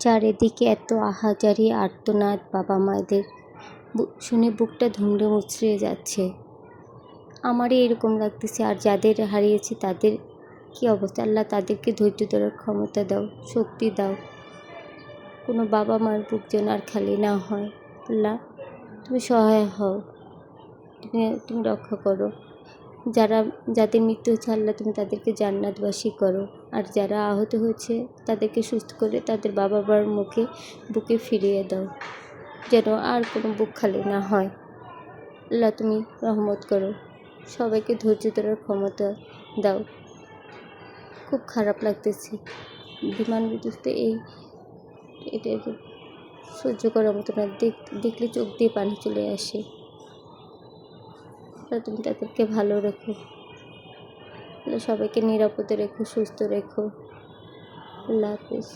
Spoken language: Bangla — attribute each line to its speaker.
Speaker 1: চারিদিকে এত আহাজারি, আর্তনাদ বাবা মায়েদের। শুনে বুকটা ধুমড়ে মুচড়ে যাচ্ছে। আমারই এরকম লাগতেছে, আর যাদের হারিয়েছি তাদের কি অবস্থা? আল্লাহ তাদেরকে ধৈর্য ধরার ক্ষমতা দাও, শক্তি দাও। কোনো বাবা মার বুক যেন আর খালি না হয়। আল্লাহ, তুমি সহায় হও। তুমি তুমি রক্ষা করো। যারা, যাদের মৃত্যু হচ্ছে আল্লাহ তুমি তাদেরকে জান্নাতবাসী করো। আর যারা আহত হয়েছে, তাদেরকে সুস্থ করে তাদের বাবা মার মুখে, বুকে ফিরিয়ে দাও। যেন আর কোনো বুক খালি না হয়। আল্লাহ তুমি রহমত করো। সবাইকে ধৈর্য ধরার ক্ষমতা দাও। খুব খারাপ লাগতেছে। বিমান বিদ্যুৎ এই এটা সহ্য করার মতো না। দেখ- দেখলে চোখ দিয়ে পানি চলে আসে। আল্লাহ তুমি তাদেরকে ভালো রেখো। সবাইকে নিরাপদে রেখো সুস্থ রেখো। আল্লাহ হাফিজ।